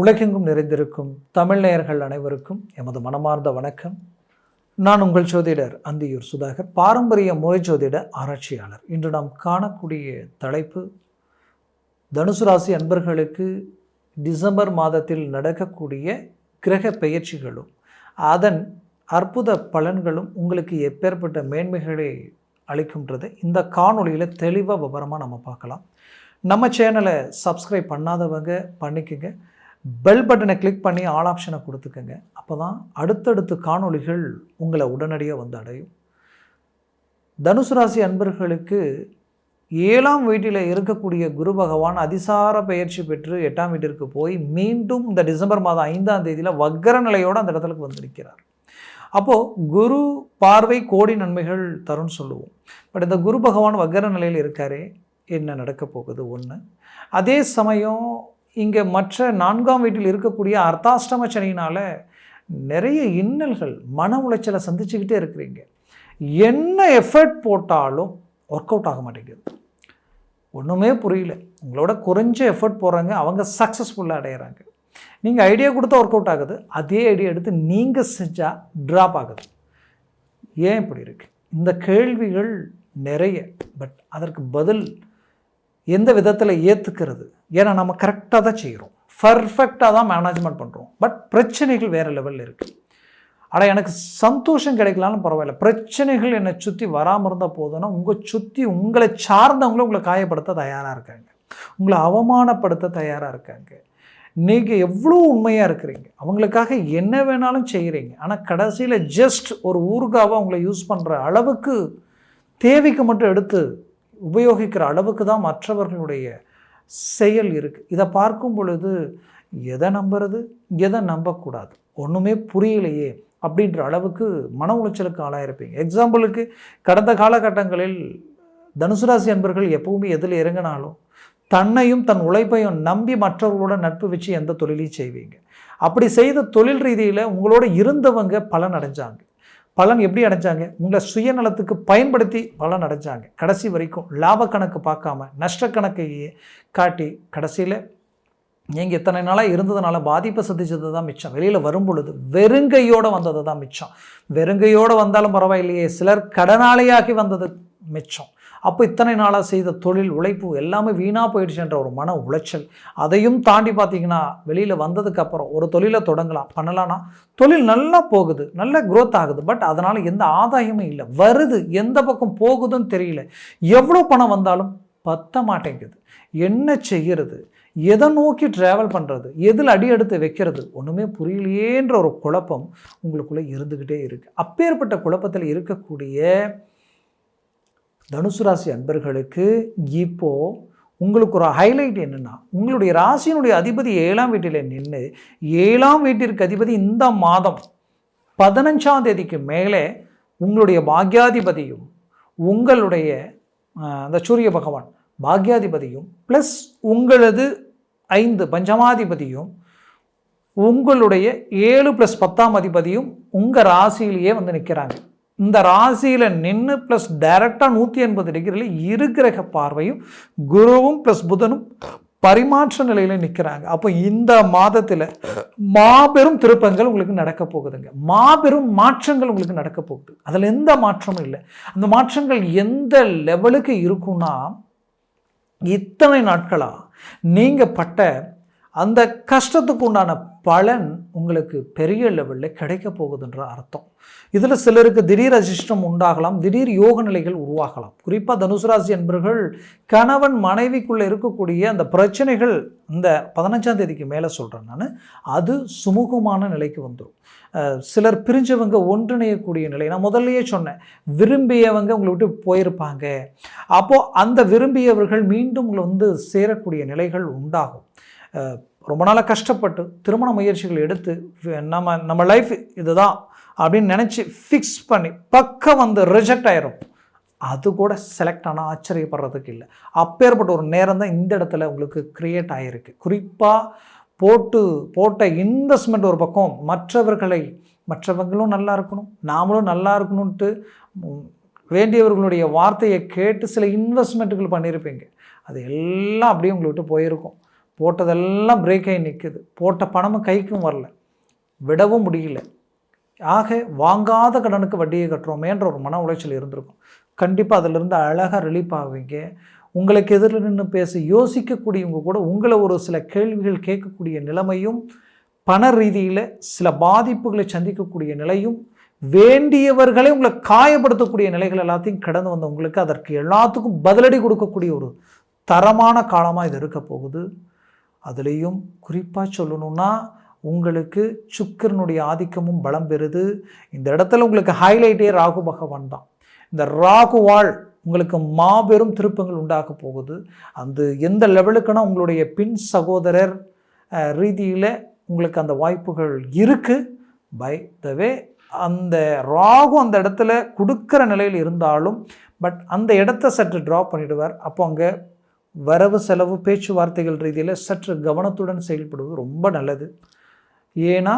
உலகெங்கும் நிறைந்திருக்கும் தமிழ் நேயர்கள் அனைவருக்கும் எமது மனமார்ந்த வணக்கம். நான் உங்கள் ஜோதிடர் அந்தியூர் சுதாகர் பாரம்பரிய முறை ஜோதிட ஆராய்ச்சியாளர். இன்று நாம் காணக்கூடிய தலைப்பு தனுசு ராசி அன்பர்களுக்கு டிசம்பர் மாதத்தில் நடக்கக்கூடிய கிரக பெயர்ச்சிகளும் அதன் அற்புத பலன்களும் உங்களுக்கு எப்பேற்பட்ட மேன்மைகளை அளிக்கின்றது இந்த காணொலியில் தெளிவாக விவரமாக நம்ம பார்க்கலாம். நம்ம சேனலை சப்ஸ்கிரைப் பண்ணாதவங்க பண்ணிக்கோங்க. பெல் பட்டனை கிளிக் பண்ணி ஆல் ஆப்ஷனை கொடுத்துக்கோங்க. அப்போ தான் அடுத்தடுத்து காணொளிகள் உங்களை உடனடியாக வந்து அடையும். தனுசு ராசி அன்பர்களுக்கு ஏழாம் வீட்டில் இருக்கக்கூடிய குரு பகவான் அதிசார பயிற்சி பெற்று எட்டாம் வீட்டிற்கு போய் மீண்டும் இந்த டிசம்பர் மாதம் ஐந்தாம் தேதியில் வக்கர நிலையோடு அந்த இடத்துக்கு வந்து நிற்கிறார். அப்போது குரு பார்வை கோடி நன்மைகள் தரும்னு சொல்லுவோம். பட் இந்த குரு பகவான் வக்கர நிலையில் இருக்காரே என்ன நடக்க போகுது? ஒன்று அதே சமயம் இங்கே மற்ற நான்காம் வீட்டில் இருக்கக்கூடிய அர்த்தாஷ்டம சனியினால் நிறைய இன்னல்கள் மன உளைச்சலை சந்திச்சுக்கிட்டே இருக்கிறீங்க. என்ன எஃபர்ட் போட்டாலும் ஒர்க் அவுட் ஆக மாட்டேங்குது. ஒன்றுமே புரியல. உங்களோட குறைஞ்ச எஃபர்ட் போடுறாங்க அவங்க சக்ஸஸ்ஃபுல்லாக அடையிறாங்க. நீங்கள் ஐடியா கொடுத்தா ஒர்க் அவுட் ஆகுது. அதே ஐடியா எடுத்து நீங்கள் செஞ்சால் ட்ராப் ஆகுது. ஏன் இப்படி இருக்குது இந்த கேள்விகள் நிறைய பட் அதற்கு பதில் எந்த விதத்தில் ஏற்றுக்கிறது ஏன்னா நம்ம கரெக்டாக தான் செய்கிறோம் பர்ஃபெக்டாக தான் மேனேஜ்மெண்ட் பண்ணுறோம் பட் பிரச்சனைகள் வேறு லெவலில் இருக்குது ஆனால் எனக்கு சந்தோஷம் கிடைக்கலாலும் பரவாயில்ல. பிரச்சனைகள் என்னை சுற்றி வராமல் இருந்தால் போதும்னா உங்கள் சுற்றி உங்களை சார்ந்தவங்களும் உங்களை காயப்படுத்த தயாராக இருக்காங்க. உங்களை அவமானப்படுத்த தயாராக இருக்காங்க. நீங்கள் எவ்வளோ உண்மையாக இருக்கிறீங்க? அவங்களுக்காக என்ன வேணாலும் செய்கிறீங்க ஆனால் கடைசியில் ஜஸ்ட் ஒரு ஊர்காவை அவங்கள யூஸ் பண்ணுற அளவுக்கு தேவைக்கு மட்டும் எடுத்து உபயோகிக்கிற அளவுக்கு தான் மற்றவர்களுடைய செயல் இருக்குது இதை பார்க்கும் பொழுது எதை நம்புறது எதை நம்பக்கூடாது? ஒன்றுமே புரியலையே அப்படின்ற அளவுக்கு மன உளைச்சலுக்கு ஆளாயிருப்பீங்க. எக்ஸாம்பிளுக்கு கடந்த காலகட்டங்களில் தனுசு ராசி அன்பர்கள் எப்பவுமே எதில் இறங்கினாலும் தன்னையும் தன் உழைப்பையும் நம்பி மற்றவர்களோட நட்பு வச்சு எந்த தொழிலையும் செய்வீங்க. அப்படி செய்த தொழில் ரீதியில் உங்களோட இருந்தவங்க பலன் அடைஞ்சாங்க பலன் எப்படி அடைஞ்சாங்க? உங்களை சுயநலத்துக்கு பயன்படுத்தி பலன் அடைஞ்சாங்க. கடைசி வரைக்கும் லாப கணக்கு பார்க்காம நஷ்ட கணக்கையே காட்டி கடைசியில் நீங்கள் இத்தனை நாளாக இருந்ததுனால பாதிப்பை சந்திச்சது தான் மிச்சம். வெளியில் வரும் பொழுது வெறுங்கையோடு வந்தது தான் மிச்சம். வெறுங்கையோடு வந்தாலும் பரவாயில்லையே சிலர் கடனாளியாகி வந்தது மிச்சம். அப்போ இத்தனை நாளாக செய்த தொழில் உழைப்பு எல்லாமே வீணாக போயிடுச்சுன்ற ஒரு மன உளைச்சல். அதையும் தாண்டி பார்த்தீங்கன்னா வெளியில் வந்ததுக்கப்புறம் ஒரு தொழிலை தொடங்கலாம் பண்ணலான்னா தொழில் நல்லா போகுது நல்ல க்ரோத் ஆகுது. பட் அதனால் எந்த ஆதாயமும் இல்லை. வருது எந்த பக்கம் போகுதுன்னு தெரியல. எவ்வளோ பணம் வந்தாலும் பத்த மாட்டேங்குது. என்ன செய்கிறது எதை நோக்கி ட்ராவல் பண்ணுறது எதில் அடி எடுத்து வைக்கிறது? ஒன்றுமே புரியலையேன்ற ஒரு குழப்பம் உங்களுக்குள்ளே இருந்துக்கிட்டே இருக்குது அப்பேற்பட்ட குழப்பத்தில் இருக்கக்கூடிய தனுசு ராசி அன்பர்களுக்கு இப்போது உங்களுக்கு ஒரு ஹைலைட் என்னென்னா உங்களுடைய ராசியினுடைய அதிபதி ஏழாம் வீட்டில் நின்று ஏழாம் வீட்டிற்கு அதிபதி இந்த மாதம் பதினஞ்சாம் தேதிக்கு மேலே உங்களுடைய பாக்யாதிபதியும் உங்களுடைய அந்த சூரிய பகவான் பாக்யாதிபதியும் ப்ளஸ் உங்களது ஐந்து பஞ்சமாதிபதியும் உங்களுடைய ஏழு ப்ளஸ் பத்தாம் அதிபதியும் உங்கள் ராசியிலேயே வந்து நிற்கிறாங்க இந்த ராசியில் நின்று ப்ளஸ் டைரெக்டாக நூற்றி எண்பது டிகிரியில் இரு கிரக பார்வையும் குருவும் ப்ளஸ் புதனும் பரிமாற்ற நிலையில் நிற்கிறாங்க அப்போ இந்த மாதத்தில் மாபெரும் திருப்பங்கள் உங்களுக்கு நடக்க போகுதுங்க. மாபெரும் மாற்றங்கள் உங்களுக்கு நடக்க போகுது. அதில் எந்த மாற்றமும் இல்லை. அந்த மாற்றங்கள் எந்த லெவலுக்கு இருக்குன்னா இத்தனை நாட்களாக நீங்கள் பட்ட அந்த கஷ்டத்துக்கு உண்டான பலன் உங்களுக்கு பெரிய லெவலில் கிடைக்க போகுதுன்ற அர்த்தம். இதில் சிலருக்கு திடீர் அதிர்ஷ்டம் உண்டாகலாம் திடீர் யோக நிலைகள் உருவாகலாம். குறிப்பாக தனுசு ராசி என்பர்கள் கணவன் மனைவிக்குள்ளே இருக்கக்கூடிய அந்த பிரச்சனைகள் இந்த பதினஞ்சாம் தேதிக்கு மேலே சொல்கிறேன் நான். அது சுமூகமான நிலைக்கு வந்துடும் சிலர் பிரிஞ்சவங்க ஒன்றிணையக்கூடிய நிலை. நான் முதல்லையே சொன்னேன் விரும்பியவங்க உங்களை விட்டு போயிருப்பாங்க. அப்போது அந்த விரும்பியவர்கள் மீண்டும் உங்களை வந்து சேரக்கூடிய நிலைகள் உண்டாகும். ரொம்ப நாளாக கஷ்டப்பட்டு திருமண முயற்சிகள் எடுத்து நம்ம நம்ம லைஃப் இதுதான் அப்படின்னு நினச்சி ஃபிக்ஸ் பண்ணி பக்கம் வந்து ரிஜெக்ட் ஆயிரும். அது கூட செலக்ட் ஆனால் ஆச்சரியப்படுறதுக்கு இல்லை. அப்பேற்பட்ட ஒரு நேரம் தான் இந்த இடத்துல உங்களுக்கு க்ரியேட் ஆகிருக்கு குறிப்பாக போட்டு போட்ட இன்வெஸ்ட்மெண்ட் ஒரு பக்கம் மற்றவர்களை மற்றவங்களும் நல்லா இருக்கணும் நாமளும் நல்லா இருக்கணும்ட்டு வேண்டியவர்களுடைய வார்த்தையை கேட்டு சில இன்வெஸ்ட்மெண்ட்டுகள் பண்ணியிருப்பீங்க அது எல்லாம் அப்படியே உங்களை விட்டு போயிருக்கும். போட்டதெல்லாம் பிரேக் ஆகி நிற்குது போட்ட பணமும் கைக்கும் வரல. விடவும் முடியல. ஆக வாங்காத கடனுக்கு வட்டியை கட்டுறோமேன்ற ஒரு மன உளைச்சல் இருந்திருக்கும். கண்டிப்பாக அதிலிருந்து அழகாக ரிலீஃப் ஆவீங்க. உங்களுக்கு எதிரில் நின்று பேச யோசிக்கக்கூடியவங்க கூட உங்களை ஒரு சில கேள்விகள் கேட்கக்கூடிய நிலைமையும் பண ரீதியில் சில பாதிப்புகளை சந்திக்கக்கூடிய நிலையும் வேண்டியவர்களை உங்களை காயப்படுத்தக்கூடிய நிலைகள் எல்லாத்தையும் கடந்து வந்த உங்களுக்கு அதற்கு எல்லாத்துக்கும் பதிலடி கொடுக்கக்கூடிய ஒரு தரமான காலமாக இது இருக்க போகுது. அதுலேயும் குறிப்பாக சொல்லணும்னா உங்களுக்கு சுக்கரனுடைய ஆதிக்கமும் பலம் பெறுது. இந்த இடத்துல உங்களுக்கு ஹைலைட்டே ராகு பகவான் தான். இந்த ராகுவால் உங்களுக்கு மாபெரும் திருப்பங்கள் உண்டாக போகுது. அந்த எந்த லெவலுக்குன்னா உங்களுடைய பின் சகோதரர் ரீதியில் உங்களுக்கு அந்த வாய்ப்புகள் இருக்குது பை த வே அந்த ராகு அந்த இடத்துல கொடுக்குற நிலையில் இருந்தாலும் பட் அந்த இடத்த சற்று ட்ரா பண்ணிடுவார். அப்போ அங்கே வரவு செலவு பேச்சுவார்த்தைகள் ரீதியில் சற்று கவனத்துடன் செயல்படுவது ரொம்ப நல்லது. ஏன்னா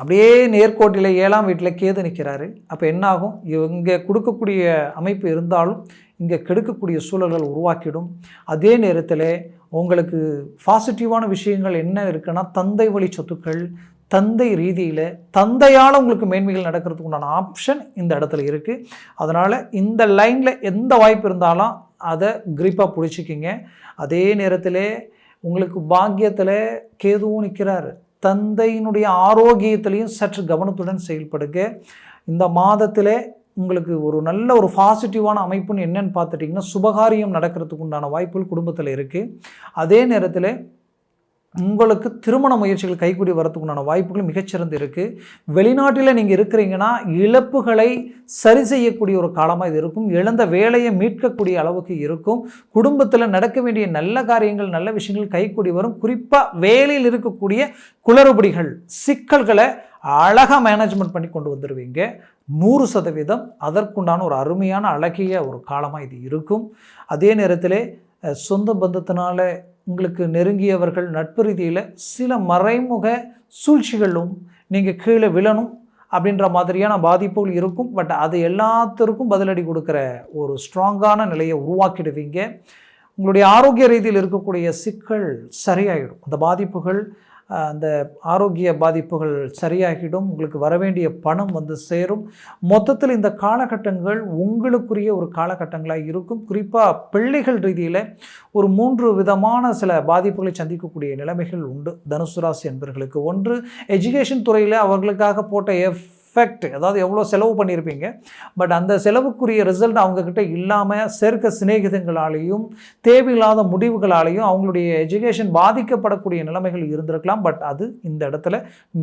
அப்படியே நேர்கோட்டில் ஏழாம் வீட்டில் கேது நிற்கிறாரு. அப்போ என்னாகும்? இங்கே கொடுக்கக்கூடிய அமைப்பு இருந்தாலும் இங்கே கெடுக்கக்கூடிய சூழல்கள் உருவாக்கிடும். அதே நேரத்தில் உங்களுக்கு பாசிட்டிவான விஷயங்கள் என்ன இருக்குன்னா தந்தை வழி சொத்துக்கள் தந்தை ரீதியில் தந்தையால் உங்களுக்கு மேன்மைகள் நடக்கிறதுக்கு உண்டான ஆப்ஷன் இந்த இடத்துல இருக்குது அதனால் இந்த லைனில் எந்த வாய்ப்பு இருந்தாலும் அதை கிரிப்பாக பிடிச்சிக்கிங்க. அதே நேரத்தில் உங்களுக்கு பாக்கியத்தில் கேதுவும் நிற்கிறாரு தந்தையினுடைய ஆரோக்கியத்திலையும் சற்று கவனத்துடன் செயல்படுங்க. இந்த மாதத்தில் உங்களுக்கு ஒரு நல்ல ஒரு பாசிட்டிவான அமைப்புன்னு என்னென்னு பார்த்துட்டிங்கன்னா சுபகாரியம் நடக்கிறதுக்கு உண்டான வாய்ப்புகள் குடும்பத்தில் இருக்குது அதே நேரத்தில் உங்களுக்கு திருமண முயற்சிகள் கைக்கூடி வரத்துக்குண்டான வாய்ப்புகள் மிகச்சிறந்து இருக்குது வெளிநாட்டில் நீங்கள் இருக்கிறீங்கன்னா இழப்புகளை சரி செய்யக்கூடிய ஒரு காலமாக இது இருக்கும். இழந்த வேலையை மீட்கக்கூடிய அளவுக்கு இருக்கும். குடும்பத்தில் நடக்க வேண்டிய நல்ல காரியங்கள் நல்ல விஷயங்கள் கைக்கூடி வரும். குறிப்பாக வேலையில் இருக்கக்கூடிய குளறுபடிகள் சிக்கல்களை அழகாக மேனேஜ்மெண்ட் பண்ணி கொண்டு வந்துடுவீங்க நூறு சதவீதம் அதற்குண்டான ஒரு அருமையான அழகிய ஒரு காலமாக இது இருக்கும். அதே நேரத்தில் சொந்த பந்தத்தினால உங்களுக்கு நெருங்கியவர்கள் நட்பு ரீதியில் சில மறைமுக சூழ்ச்சிகளும் நீங்கள் கீழே விழணும் அப்படின்ற மாதிரியான பாதிப்புகள் இருக்கும். பட் அது எல்லாத்திற்கும் பதிலடி கொடுக்குற ஒரு ஸ்ட்ராங்கான நிலையை உருவாக்கிடுவீங்க. உங்களுடைய ஆரோக்கிய ரீதியில் இருக்கக்கூடிய சிக்கல் சரியாயிடும். அந்த பாதிப்புகள் அந்த ஆரோக்கிய பாதிப்புகள் சரியாகிடும் உங்களுக்கு வரவேண்டிய பணம் வந்து சேரும். மொத்தத்தில் இந்த காலகட்டங்கள் உங்களுக்குரிய ஒரு காலகட்டங்களாக இருக்கும். குறிப்பாக பிள்ளைகள் ரீதியில் ஒரு மூன்று விதமான சில பாதிப்புகளை சந்திக்கக்கூடிய நிலைமைகள் உண்டு. தனுசு ராசி ஒன்று எஜுகேஷன் துறையில் அவர்களுக்காக போட்ட எஃப் எஃபெக்ட் அதாவது எவ்வளோ செலவு பண்ணியிருப்பீங்க. பட் அந்த செலவுக்குரிய ரிசல்ட் அவங்கக்கிட்ட இல்லாமல் சேர்க்க சிநேகிதங்களாலேயும் தேவையில்லாத முடிவுகளாலேயும் அவங்களுடைய எஜுகேஷன் பாதிக்கப்படக்கூடிய நிலைமைகள் இருந்திருக்கலாம். பட் அது இந்த இடத்துல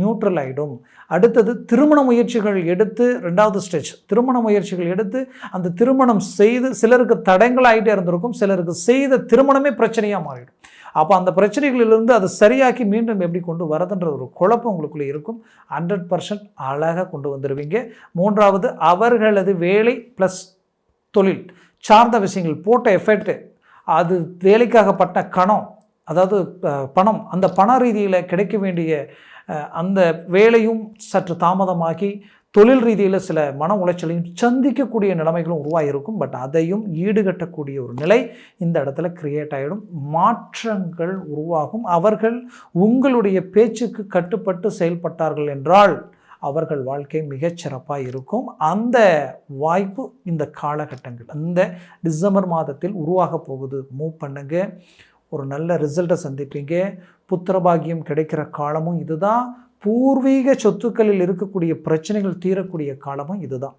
நியூட்ரல் ஆகிடும் அடுத்தது திருமண முயற்சிகள் எடுத்து ரெண்டாவது ஸ்டேஜ் திருமண முயற்சிகள் எடுத்து அந்த திருமணம் செய்து சிலருக்கு தடங்கள் ஆகிட்டே இருந்திருக்கும். சிலருக்கு செய்த திருமணமே பிரச்சனையாக மாறிடும். அப்போ அந்த பிரச்சனைகளிலிருந்து அதை சரியாக்கி மீண்டும் எப்படி கொண்டு வரதுன்ற ஒரு குழப்பம் உங்களுக்குள்ளே இருக்கும். ஹண்ட்ரட் பர்சன்ட் அழகாக கொண்டு வந்துடுவீங்க மூன்றாவது அவர்களது வேலை ப்ளஸ் தொழில். சார்ந்த விஷயங்கள் போட்ட எஃபெக்ட் அது வேலைக்காகப்பட்ட கணம் அதாவது பணம் அந்த பண ரீதியில் கிடைக்க வேண்டிய அந்த வேலையும் சற்று தாமதமாகி தொழில் ரீதியில் சில மன உளைச்சலையும் சந்திக்கக்கூடிய நிலைமைகளும் உருவாகிருக்கும் பட் அதையும் ஈடுகட்டக்கூடிய ஒரு நிலை இந்த இடத்துல கிரியேட் ஆகிடும் மாற்றங்கள் உருவாகும். அவர்கள் உங்களுடைய பேச்சுக்கு கட்டுப்பட்டு செயல்பட்டார்கள் என்றால் அவர்கள் வாழ்க்கை மிகச்சிறப்பாக இருக்கும். அந்த வாய்ப்பு இந்த காலகட்டங்கள் அந்த டிசம்பர் மாதத்தில் உருவாக போகுது. மூவ் பண்ணுங்க. ஒரு நல்ல ரிசல்ட்டை சந்திப்பீங்க. புத்திரபாகியம் கிடைக்கிற காலமும் இதுதான். பூர்வீக சொத்துக்களில் இருக்கக்கூடிய பிரச்சனைகள் தீரக்கூடிய காலமும் இதுதான்.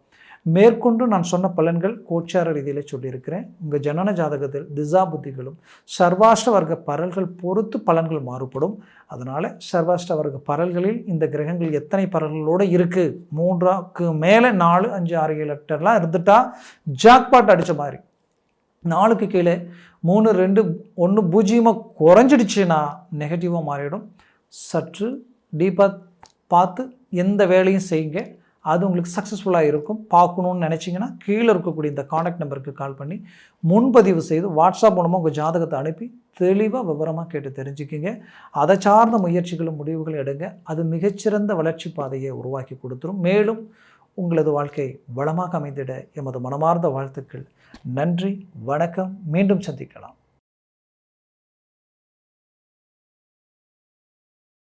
மேற்கொண்டு நான் சொன்ன பலன்கள் கோச்சார ரீதியில் சொல்லியிருக்கிறேன். உங்கள் ஜனன ஜாதகத்தில் திசா புத்திகளும் சர்வாஷ்ட வர்க்க பரல்கள் பொறுத்து பலன்கள் மாறுபடும். அதனால் சர்வாஷ்ட வர்க்க பரல்களில் இந்த கிரகங்கள் எத்தனை பரல்களோடு இருக்குது மூன்றாக்கு மேலே நாலு அஞ்சு ஆறு ஏழு எட்டுலாம் இருந்துட்டால் ஜாக்பாட் அடித்த மாதிரி. நாலுக்கு கீழே மூணு ரெண்டு ஒன்று பூஜ்ஜியமாக குறைஞ்சிடுச்சுன்னா நெகட்டிவாக மாறிடும். சற்று டீப்பாக பார்த்து எந்த வேலையும் செய்யுங்க. அது உங்களுக்கு சக்ஸஸ்ஃபுல்லாக இருக்கும். பார்க்கணுன்னு நினச்சிங்கன்னா கீழே இருக்கக்கூடிய இந்த காண்டாக்ட் நம்பருக்கு கால் பண்ணி முன்பதிவு செய்து வாட்ஸ்அப் மூலமாக உங்கள் ஜாதகத்தை அனுப்பி தெளிவாக விவரமாக கேட்டு தெரிஞ்சுக்கிங்க. அதை சார்ந்த முயற்சிகளும் முடிவுகளும் எடுங்க. அது மிகச்சிறந்த வளர்ச்சி பாதையை உருவாக்கி கொடுத்துரும். மேலும் உங்களது வாழ்க்கை வளமாக அமைந்திட எமது மனமார்ந்த வாழ்த்துக்கள். நன்றி வணக்கம். மீண்டும் சந்திக்கலாம்.